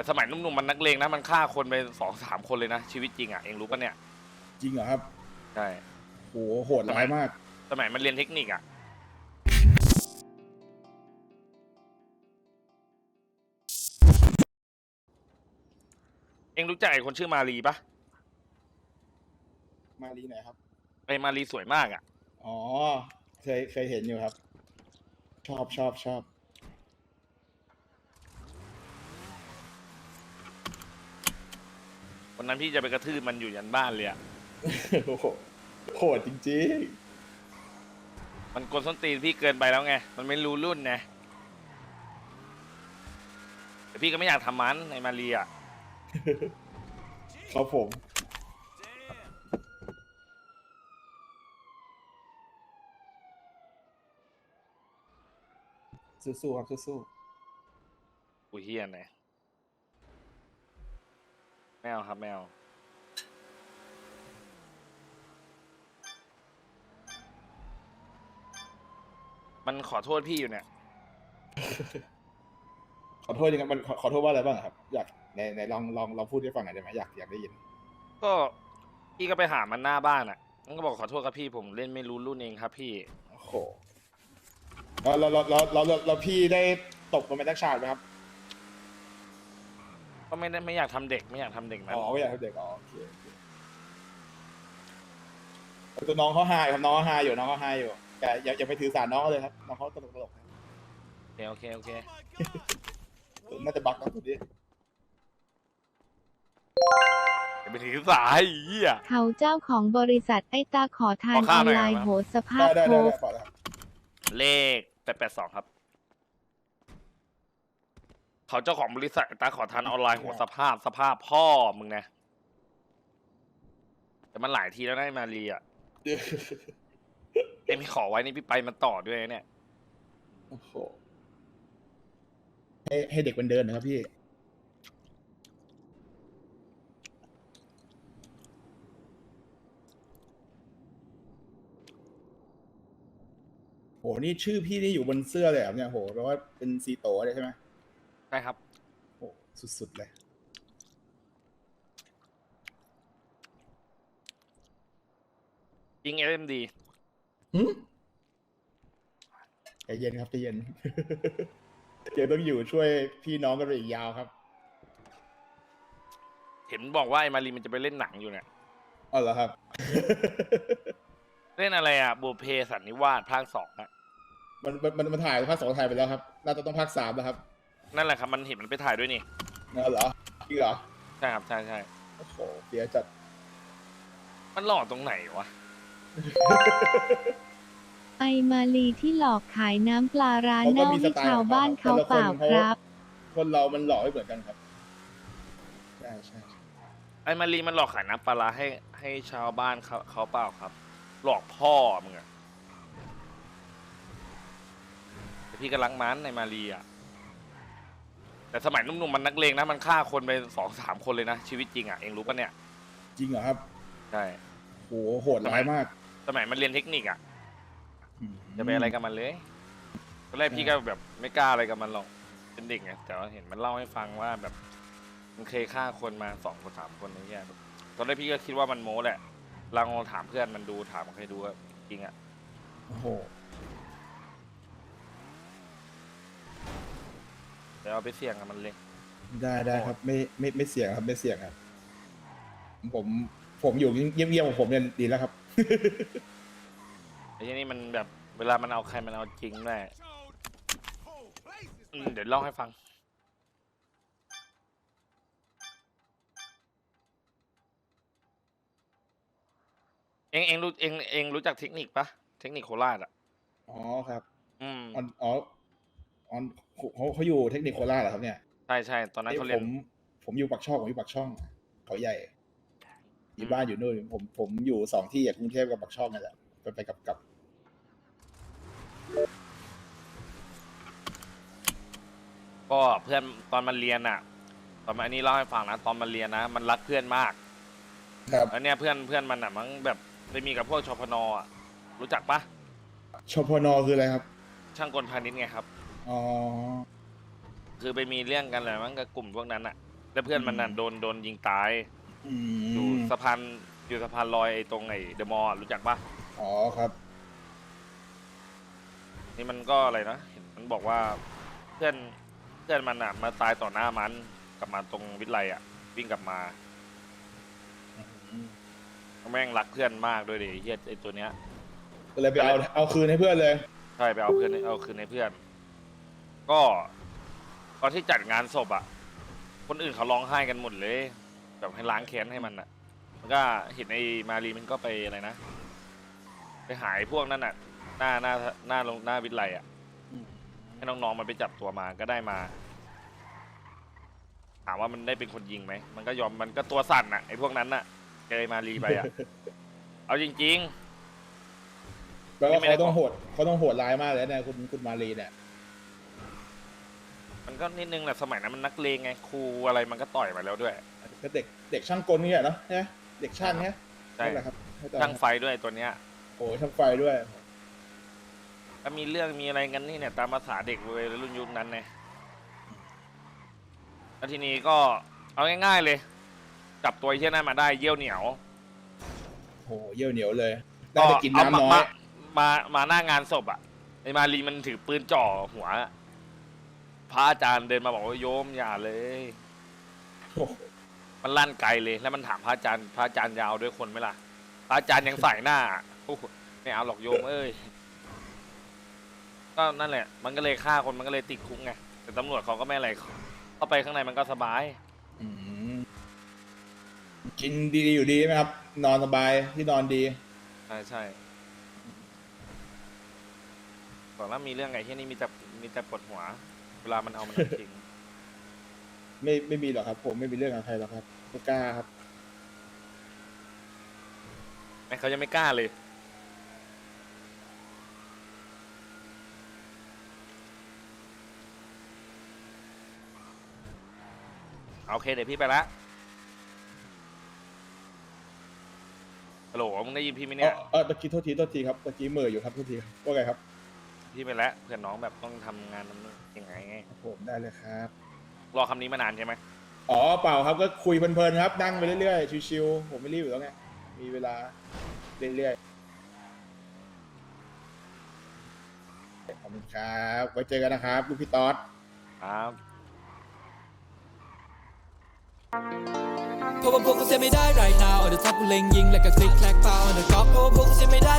แต่สมัยหนุ่มๆมันนักเลงนะมันฆ่าคนไปสองสามคนเลยนะ ชีวิตจริงอะเองรู้ปะเนี่ยจริงเหรอครับใช่โหโหดร้ายมาก สมัยมันเรียนเทคนิคอะเองรู้จักไอ้คนชื่อมารีปะมารีไหนครับ ไอ้มารีสวยมากอะ อ๋อ เคยเคยเห็นอยู่ครับ ชอบชอบชอบ วันนั้นพี่จะไปกระทืบมันอยู่ยันบ้านเลยอะโอ้โหโหดจริงมันกลส้นตีนพี่เกินไปแล้วไง มันไม่รู้รุ่นไงแต่พี่ก็ไม่อยากทำมันในมารีอะๆครับผมสู้ๆครับสู้กูเฮียนะ ไม่เอาครับไม่เอามันขอโทษพี่อยู่เนี่ยๆขอโทษยังไงมันขอขอโทษว่าอะไรบ้างครับ อยากในในลองลองลองพูดให้ฟังหน่อยได้ไหมอยากอยากได้ยิน ก็พี่ก็ไปหามันหน้าบ้านอะ มันก็บอกขอโทษครับพี่ผมเล่นไม่รู้รุ่นเองครับ พี่ โอ้โหแล้วแล้วแล้วแล้วแล้วแล้วพี่ได้ตกลงไปตั้งฉากไหมครับ ก็ไม่ได้ไม่อยากทำเด็กไม่อยากทำเด็กนั้นอ๋อไม่อยากให้เด็กอ๋อโอเคโอเคตัวน้องเขาหายครับน้องเขาหายอยู่น้องเขาหายอยู่แต่อย่าอย่าไปถือสารน้องเขาเลยครับน้องเขาตลกตลกโอเคโอเคโอเคน่าจะบักนะตัวนี้อย่าไปถือสายเหี้ย เขาเจ้าของบริษัทไอ้ตาขอทานขออข้าอวนหน่อยไลน์ครับ โหดสภาได้พได้โพได้สได้ปล่อยแล้วครับเลขแปดแปดสองครับ เขาเจ้าของบริษัทตาขอทานออนไลน์หัวสภาพสภาพพ่อมึงนะแต่มันหลายทีแล้วนะไอ้มารีอะเอ็มขอไว้นี่พี่ไปมันต่อด้วยนะเนี่ย โอ้โหให้ให้เด็กมันเดินนะครับพี่ โห นี่ชื่อพี่นี่อยู่บนเสื้อเลยเหรอเนี่ย โหแปลว่าเป็นซีโตเลยใช่ไหม ใช่ครับโหสุดๆเลย ยิงเอ็มดีหึใจเย็นครับใจเย็น เดี๋ยวต้องอยู่ช่วยพี่น้องกันไปอีกยาวครับเห็นบอกว่าไอ้มารีมันจะไปเล่นหนังอยู่เนี่ย อ๋อเหรอครับ เล่นอะไรอะบูเพสันนิวาสภาคสองอะมันมันมันมันถ่ายภาคสองถ่ายไปแล้วครับ น่าจะต้องภาคสามแล้วครับ นั่นแหละครับมันเห็นมันไปถ่ายด้วยนี่นั่นเหรอจริงเหรอใช่ครับใช่ใช่โอ้โหเสียจัดมันหล่อตรงไหนวะไอมาลีที่หลอกขายน้ำปลาร้านเน่าให้ชาวบ้านเขาเปล่าครับ คนเรามันหล่อไม่เหมือนกันครับใช่ใช่ใช่ไอ้มารีมันหลอกขายน้ำปลาร้าให้ให้ชาวบ้านเขาเขาเปล่าครับ หลอกพ่อมึงอะแต่พี่ก็รักมันในมารีอะ แต่สมัยหนุ่มๆมันนักเลงนะมันฆ่าคนไปสองสามคนเลยนะ ชีวิตจริงอะเองรู้ปะเนี่ยจริงเหรอครับใช่โหโหดร้ายมากสมัยมันเรียนเทคนิคอะอืมจะไปอะไรกับมันเลยตอนแรกพี่ก็แบบไม่กล้าอะไรกับมันหรอกเป็นเด็กไงแต่ว่าเห็นมันเล่าให้ฟังว่าแบบมันเคยฆ่าคนมาสองคนสามคนอะไรเงี้ยตอนแรกพี่ก็คิดว่ามันโม้แหละลองถามเพื่อนมันดูถามใครดูว่าจริงอะโอ้โห แต่เอาไปเสี่ยงกับมันเลย ได้ได้ครับไม่ไม่ไม่เสี่ยงครับไม่เสี่ยงครับ ผมผมอยู่เงียบๆของผมเนี่ยดีแล้วครับ ไอ้ที่นี่มันแบบเวลามันเอาใครมันเอาจริงแน่อืมเดี๋ยวเล่าให้ฟัง เองเองรู้เองเองรู้จักเทคนิคปะเทคนิคโคราชอะ อ๋อครับอืม ออนอ๋อออน เขาเขาอยู่เทคนิคโคราชเหรอครับเนี่ยใช่ใช่ตอนนั้นเขาผเรียนมผมอยู่ปากช่องผมอยู่ปากช่องเขาใหญ่อยู่บ้านอยู่นู่นผมผมอยู่สองที่อะกรุงเทพกับปากช่องนี่แหละไปไปกับกับก็เพื่อนตอนมันเรียนอะ ตอนมันอันนี้เล่าให้ฟังนะตอนมันเรียนนะ มันรักเพื่อนมาก ครับแล้วเนี่ยเพื่อนเพื่อนมันอะมันแบบไปมีกับพวกชพนอะรู้จักปะชพนคืออะไรครับ ช่างกลพาณิชย์ไงครับ อ๋อ คือไปมีเรื่องกันแหละมั้งกับกลุ่มพวกนั้นอะแล้วเพื่อนมันน่ะโดนโดนยิงตาย อือยู่มสะพานอยู่สะพานลอยไอ้ตรงไอ้เดอะมอลล์รู้จักปะอ๋อครับ นี่มันก็อะไรนะเห็นมันบอกว่าเพื่อนเพื่อนมันอะมาตายต่อหน้ามันกลับมาตรงวิทยาลัยอะวิ่งกลับมาอืมแม่งรักเพื่อนมากด้วยดิไอ้เฮียไอ้ตัวเนี้ยก็เลยไปเอาเอาคืนให้เพื่อนเลย ใช่ไปเอาเพื่อนเอาคืนในเพื่อน ก็ ตอนที่จัดงานศพอะ คนอื่นเขาร้องไห้กันหมดเลย แบบให้ล้างแค้นให้มันอะมันก็เห็นไอ้มารีมันก็ไปอะไรนะ ไปหายพวกนั้นอะ หน้าหน้าหน้าลงหน้าวิทยาลัยอะอืมให้น้องๆมันไปจับตัวมาก็ได้มา ถามว่ามันได้เป็นคนยิงไหม มันก็ยอมมันก็ตัวสั่นอะไอ้พวกนั้นน่ะเจอมารีไปอะ เอาจริงแปลว่าไม่ได้เขาต้องบอกโหดเขาต้องโหดร้ายมากเลยนะคุณคุณมารีเนี่ยๆ มันก็นิดนึงแหละสมัยนั้นมันนักเลงไงครูอะไรมันก็ต่อยมาแล้วด้วย ก็เด็กเด็กช่างกลนี่แหละเนาะใช่ไหมเด็กช่างเนี่ยใช่นั่นแหละครับเข้ใจช่างไฟด้วยตัวเนี้ยโอ้ช่างไฟด้วยก็มีเรื่องมีอะไรกันนี่เนี่ยตามภาษาเด็กเลยรุ่นยุคนั้นไงแล้วทีนี้ก็เอาง่ายๆเลย จับตัวไอ้เชี่ยนั้นมาได้เยี่ยวเหนียว โอ้เยี่ยวเหนียวเลย ได้แต่กินเอาน้ำน้อมายมามาหน้างานศพอะไอ้มารีมันถือปืนจ่อหัวอะ พระอาจารย์เดินมาบอกว่าโยมอย่าเลยโอ้โหมันลั่นไกลเลย แล้วมันถามพระอาจารย์พระอาจารย์ยาวด้วยคนไหมล่ะพระอาจารย์ยังใส่หน้าโอ้โหไม่เอาหรอกโยมเอ้ยก็นั่นแหละ มันก็เลยฆ่าคนมันก็เลยติดคุกไงแต่ตำรวจเขาก็ไม่อะไรเข้าไปข้างในมันก็สบาย อืมกินดีอยู่ดีไหมครับ นอนสบายที่นอนดี ใช่ใช่บอกแล้วมีเรื่องไงที่นี่มีแต่มีแต่ปวดหัว เวลามันเอามันจริง ไม่ไม่มีหรอกครับ ผมไม่มีเรื่องกับใครหรอกครับไม่กล้าครับไอ้เขายังไม่กล้าเลย โอเค เดี๋ยวพี่ไปละฮัลโหลมึงได้ยินพี่ไหมเอเนี่ยอเออตะกี้โทษทีโทษทีครับตะกี้เหมื่ออยู่ครับโทษทีครับว่าไงครับ พี่ไปแล้วเพื่อนน้องแบบต้องทำงานทำนู่นยังไงไงครับผมได้เลยครับ รอคำนี้มานานใช่ไหมอ๋อเปล่าครับก็คุยเพลินๆครับนั่งไปเรื่อยๆชิวๆผมไม่รีบอยู่แล้วไงมีเวลาเรื่อยๆขอบคุณครับไว้เจอกันนะครับลูกพี่ต๊อด ครับ เพราะว่าพวกกูเสียไม่ได้ right now on the top กูเล็งยิงแล้วก็คลิกแคลกเปล่า on the top เพราะว่าพวกกูเสียไม่ได้